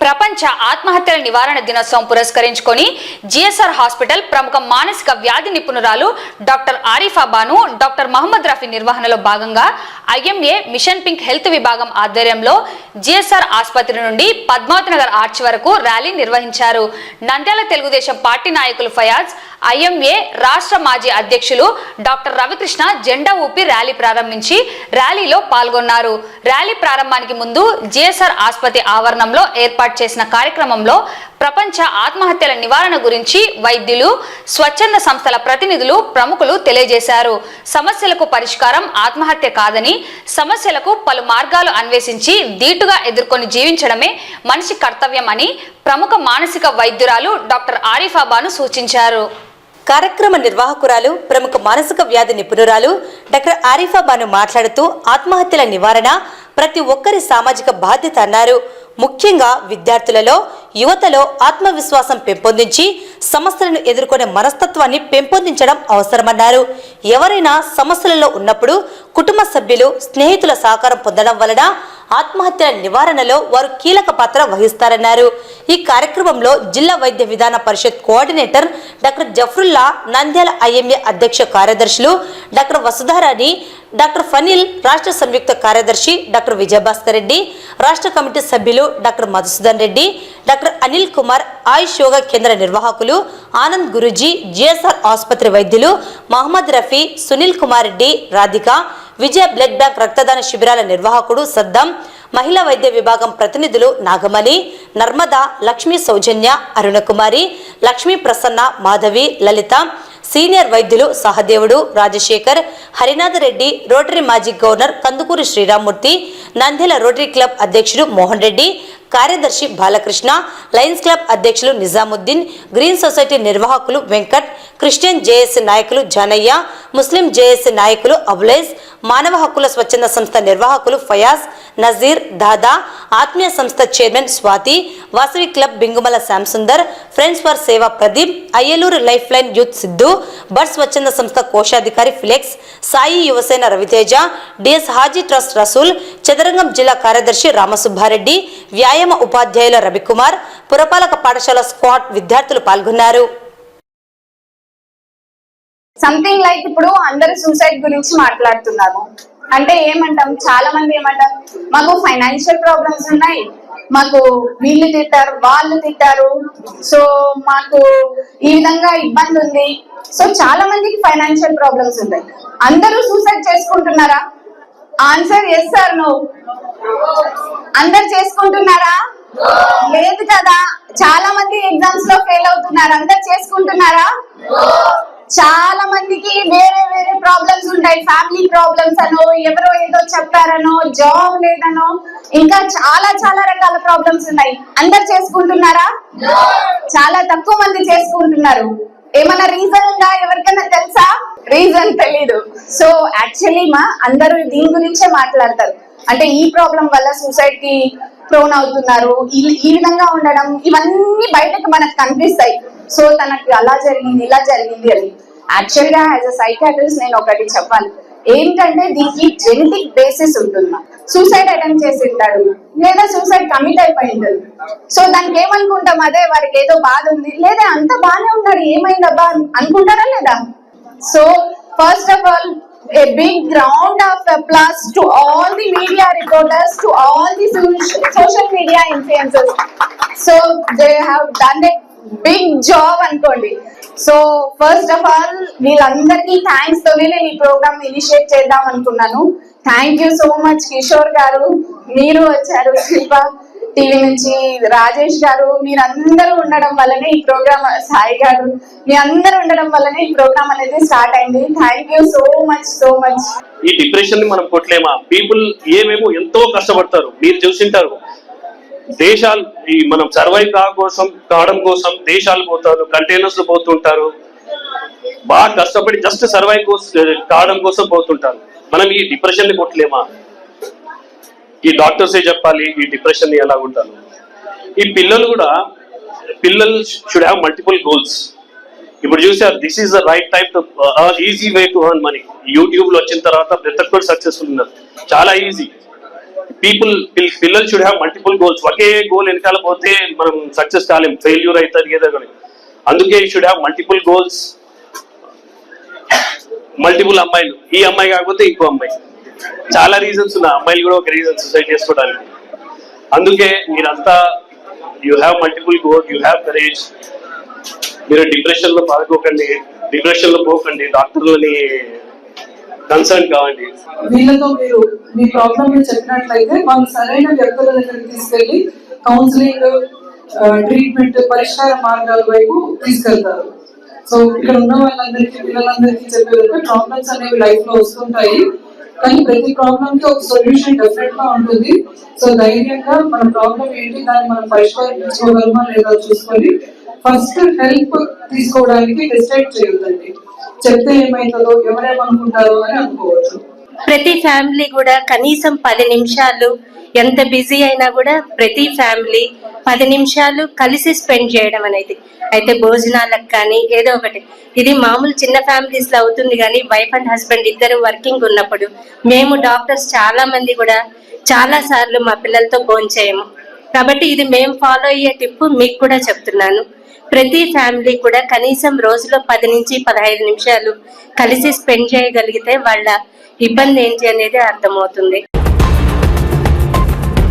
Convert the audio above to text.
ప్రపంచ ఆత్మహత్యల నివారణ దినోత్సవం పురస్కరించుకొని జిఎస్ఆర్ హాస్పిటల్ ప్రముఖ మానసిక వ్యాధి నిపుణురాలు డాక్టర్ ఆరిఫా బాను డాక్టర్ మహమ్మద్ రఫీ నిర్వహణలో భాగంగా ఐఎంఏ మిషన్ పింక్ హెల్త్ విభాగం ఆధ్వర్యంలో జిఎస్ఆర్ ఆసుపత్రి నుండి పద్మావతి నగర్ ఆర్చ్ వరకు ర్యాలీ నిర్వహించారు. నంద్యాల తెలుగుదేశం పార్టీ నాయకులు ఫయాజ్ ఐఎంఏ రాష్ట్ర మాజీ అధ్యక్షులు డాక్టర్ రవికృష్ణ జెండా ఊపి ర్యాలీ ప్రారంభించి ర్యాలీలో పాల్గొన్నారు. ర్యాలీ ప్రారంభానికి ముందు జిఎస్ఆర్ ఆసుపత్రి ఆవరణంలో ఏర్పాటు చేసిన కార్యక్రమంలో ప్రపంచ ఆత్మహత్యల నివారణ గురించి వైద్యులు స్వచ్ఛంద సంస్థల ప్రతినిధులు ప్రముఖులు తెలియజేశారు. సమస్యలకు పరిష్కారం ఆత్మహత్య కాదని సమస్యలకు పలు మార్గాలు అన్వేషించి ధీటుగా ఎదుర్కొని జీవించడమే మనిషి కర్తవ్యం అని ప్రముఖ మానసిక వైద్యురాలు డాక్టర్ ఆరిఫాబాను సూచించారు. కార్యక్రమ నిర్వాహకురాలు ప్రముఖ మానసిక వ్యాధి నిపుణురాలు డాక్టర్ ఆరిఫాబాను మాట్లాడుతూ ఆత్మహత్యల నివారణ ప్రతి ఒక్కరి సామాజిక బాధ్యత అన్నారు. ముఖ్యంగా విద్యార్థులలో యువతలో ఆత్మవిశ్వాసం పెంపొందించి సమస్యలను ఎదుర్కొనే మనస్తత్వాన్ని పెంపొందించడం అవసరమన్నారు. ఎవరైనా సమస్యలలో ఉన్నప్పుడు కుటుంబ సభ్యులు స్నేహితుల సహకారం పొందడం వలన ఆత్మహత్యల నివారణలో వారు కీలక పాత్ర వహిస్తారన్నారు. ఈ కార్యక్రమంలో జిల్లా వైద్య విధాన పరిషత్ coordinator doctor Jafarulla Nandyal IMA అధ్యక్ష కార్యదర్శులు డాక్టర్ వసుధారాణి డాక్టర్ ఫనీల్ రాష్ట్ర సంయుక్త కార్యదర్శి డాక్టర్ విజయభాస్కర్ రెడ్డి రాష్ట్ర కమిటీ సభ్యులు డాక్టర్ మధుసూదన్ రెడ్డి డాక్టర్ అనిల్ కుమార్ ఆయుష్ యోగా కేంద్ర నిర్వాహకులు ఆనంద్ గురుజీ జిఎస్ఆర్ ఆసుపత్రి వైద్యులు మహమ్మద్ రఫీ సునీల్ కుమార్ రెడ్డి రాధిక విజయ బ్లడ్ బ్యాంక్ రక్తదాన శిబిరాల నిర్వాహకుడు సద్దాం మహిళా వైద్య విభాగం ప్రతినిధులు నాగమణి నర్మద లక్ష్మీ సౌజన్య అరుణకుమారి లక్ష్మీ ప్రసన్న మాధవి లలిత సీనియర్ వైద్యులు సహదేవుడు రాజశేఖర్ హరినాథరెడ్డి రోటరీ మాజీ governor Kandukuri Sriramamurthy Nandyal Rotary club అధ్యక్షుడు మోహన్ రెడ్డి కార్యదర్శి బాలకృష్ణ లయన్స్ క్లబ్ అధ్యక్షులు నిజాముద్దీన్ గ్రీన్ సొసైటీ నిర్వాహకులు వెంకట్ క్రిస్టియన్ జేఎస్ నాయకులు జానయ్య ముస్లిం జేఎస్ నాయకులు అబులైజ్ మానవ హక్కుల స్వచ్ఛంద సంస్థ నిర్వాహకులు ఫయాజ్ నజీర్ దాదా ఆత్మీయ సంస్థ chairman Swathi Vasavi club Bingumala Shyamsundar friends for Seva Pradeep Ayyaluru life line youth Siddhu bud స్వచ్ఛంద సంస్థ కోశాధికారి Felix Sai Yuvasena Ravi Teja DS Haji trust Rasool చదరంగం జిల్లా కార్యదర్శి రామసుబ్బారెడ్డి వ్యాయామ ఉపాధ్యాయుల రవికుమార్ పురపాలక పాఠశాల స్క్వాడ్ విద్యార్థులు పాల్గొన్నారు. సంథింగ్ లైక్ ఇప్పుడు అందరు సూసైడ్ గురించి మాట్లాడుతున్నారు. అంటే ఏమంటాం? చాలా మంది ఏమంటారు మాకు ఫైనాన్షియల్ ప్రాబ్లమ్స్ ఉన్నాయి మాకు వీళ్ళు తిట్టారు వాళ్ళు తిట్టారు సో మాకు ఈ విధంగా ఇబ్బంది ఉంది. సో చాలా మందికి ఫైనాన్షియల్ ప్రాబ్లమ్స్ ఉన్నాయి. అందరూ సూసైడ్ చేసుకుంటున్నారా? ఆన్సర్ ఎస్ సార్ నువ్వు అందరు చేసుకుంటున్నారా? లేదు కదా. చాలా మంది ఎగ్జామ్స్లో ఫెయిల్ అవుతున్నారు. అందరు చేసుకుంటున్నారా? చాలా మందికి వేరే వేరే ప్రాబ్లమ్స్ ఉంటాయి. ఫ్యామిలీ ప్రాబ్లమ్స్ అనో ఎవరో ఏదో చెప్పారనో జాబ్ లేదనో ఇంకా చాలా చాలా రకాల ప్రాబ్లమ్స్ ఉన్నాయి అందరు చేసుకుంటున్నారా? చాలా తక్కువ మంది చేసుకుంటున్నారు. ఏమైనా రీజన్ ఉందా? ఎవరికైనా తెలుసా? రీజన్ తెలీదు. సో యాక్చువల్లీ మా అందరూ దీని గురించే మాట్లాడతారు. అంటే ఈ ప్రాబ్లం వల్ల సూసైడ్కి ప్రోన్ అవుతున్నారు. ఈ ఈ విధంగా ఉండడం ఇవన్నీ బయటకు మనకు కనిపిస్తాయి. సో తనకి అలా జరిగింది ఇలా జరిగింది అని. యాక్చువల్గా యాజ్ అ సైకాట్రిస్ట్ నేను ఒకటి చెప్పాలి. ఏంటంటే దీనికి జెనెటిక్ బేసిస్ ఉంటుంది. సూసైడ్ అటెంప్ట్ చేసి ఉంటాడు. లేదా సూసైడ్ కమిట్ అయిపోయి ఉంటుంది. సో దానికి ఏమనుకుంటాం? అదే వాడికి ఏదో బాధ ఉంది. లేదా అంత బాగానే ఉన్నాడు. ఏమైందబ్బా అనుకుంటారా లేదా? So first of all a big round of applause to all the media reporters, to all the so- social media influencers. So they have done a big job అనుకోండి. సో ఫస్ట్ ఆఫ్ ఆల్ వీళ్ళందరికీ thanks తోనే నేను ఈ program initiate చేద్దాం అనుకున్నాను. Thank you so much Kishore గారు. మీరు వచ్చారు శిల్ప టీవీ నుంచి. రాజేష్ గారు మీరందరూ ఉండడం వల్లనే ఈ ప్రోగ్రామ్ సాయి గారు మీ అందరూ ఉండడం వల్లనే ఈ ప్రోగ్రామ్ అనేది స్టార్ట్ అయింది. Thank you so much so much ఈ డిప్రెషన్ని మనం కొట్టలేమా? పీపుల్ ఏమేమో ఎంతో కష్టపడతారు. మీరు చూసింటారు. దేశాలు ఈ మనం సర్వైవ్ కా కోసం కావడం కోసం దేశాలు పోతారు కంటైనర్స్ పోతుంటారు. బాగా కష్టపడి జస్ట్ సర్వైవ్ కోసం కావడం కోసం పోతుంటారు. మనం ఈ డిప్రెషన్ని కొట్టలేమా? ఈ డాక్టర్సే చెప్పాలి ఈ డిప్రెషన్ని ఎలా ఉంటారు? ఈ పిల్లలు కూడా పిల్లలు షుడ్ హ్యావ్ మల్టిపుల్ గోల్స్ ఇప్పుడు చూసారు this is the right type to easy way to earn money యూట్యూబ్లో వచ్చిన తర్వాత ప్రతి ఒక్కరు సక్సెస్ఫుల్ ఉన్నారు. చాలా ఈజీ పీపుల్ పిల్లలు షుడ్ హ్యావ్ మల్టిపుల్ గోల్స్ ఒకే గోల్ వెనకాల పోతే మనం సక్సెస్ కాలేం. ఫెయిల్యూర్ అవుతుంది ఏదో కానీ అందుకే should have multiple goals multiple అమ్మాయిలు. ఈ అమ్మాయి కాకపోతే ఇంకో అమ్మాయి. చాలా రీజన్స్ ఉన్నాయి. అమ్మాయిలు కూడా ఒక రీజన్ సూసైడ్ చేసుకోవడానికి. అందుకే మీరంతా you have multiple goal you have courage మీరు డిప్రెషన్లో పాల్గొకండి డిప్రెషన్లో పోకండి. డాక్టర్లని కన్సర్న్ కావండి. వీళ్ళతో మీరు మీ ప్రాబ్లం మీరు చెప్పినట్లయితే వాళ్ళు సరైన వ్యక్తుల దగ్గరికి తీసుకెళ్ళి కౌన్సిలింగ్ ట్రీట్మెంట్ పరిష్కార మార్గాల వైపు తీసుకెళ్తారు. సో ఇక్కడ ఉన్న వాళ్ళందరికీ పిల్లలందరికీ చెప్పేది ప్రాబ్లమ్స్ అనేవి లైఫ్లో వస్తుంటాయి. కానీ ప్రతి ప్రాబ్లమ్కి ఒక సొల్యూషన్ డిఫరెంట్గా ఉంటుంది. సో ధైర్యంగా మన ప్రాబ్లం ఏంటి దాన్ని మనం పరిష్కరించుకోగలమా లేదా చూసుకొని ఫస్ట్ హెల్ప్ తీసుకోవడానికి డిసైడ్ చేయొద్దండి. చెప్తే ఏమైతుందో ఎవరేమనుకుంటారో అని అనుకోవచ్చు. ప్రతి ఫ్యామిలీ కూడా కనీసం పది నిమిషాలు ఎంత బిజీ అయినా కూడా ప్రతి ఫ్యామిలీ పది నిమిషాలు కలిసి స్పెండ్ చేయడం అనేది. అయితే భోజనాలకు కానీ ఏదో ఒకటి. ఇది మామూలు చిన్న ఫ్యామిలీస్లో అవుతుంది కానీ వైఫ్ అండ్ హస్బెండ్ ఇద్దరు వర్కింగ్ ఉన్నప్పుడు మేము డాక్టర్స్ చాలా మంది కూడా చాలా సార్లు మా పిల్లలతో భోంచేయము. కాబట్టి ఇది మేము ఫాలో అయ్యే టిప్పు మీకు కూడా చెప్తున్నాను. ప్రతి ఫ్యామిలీ కూడా కనీసం రోజులో పది నుంచి పదహైదు నిమిషాలు కలిసి స్పెండ్ చేయగలిగితే వాళ్ళ ఇబ్బంది ఏంటి అనేది అర్థమవుతుంది.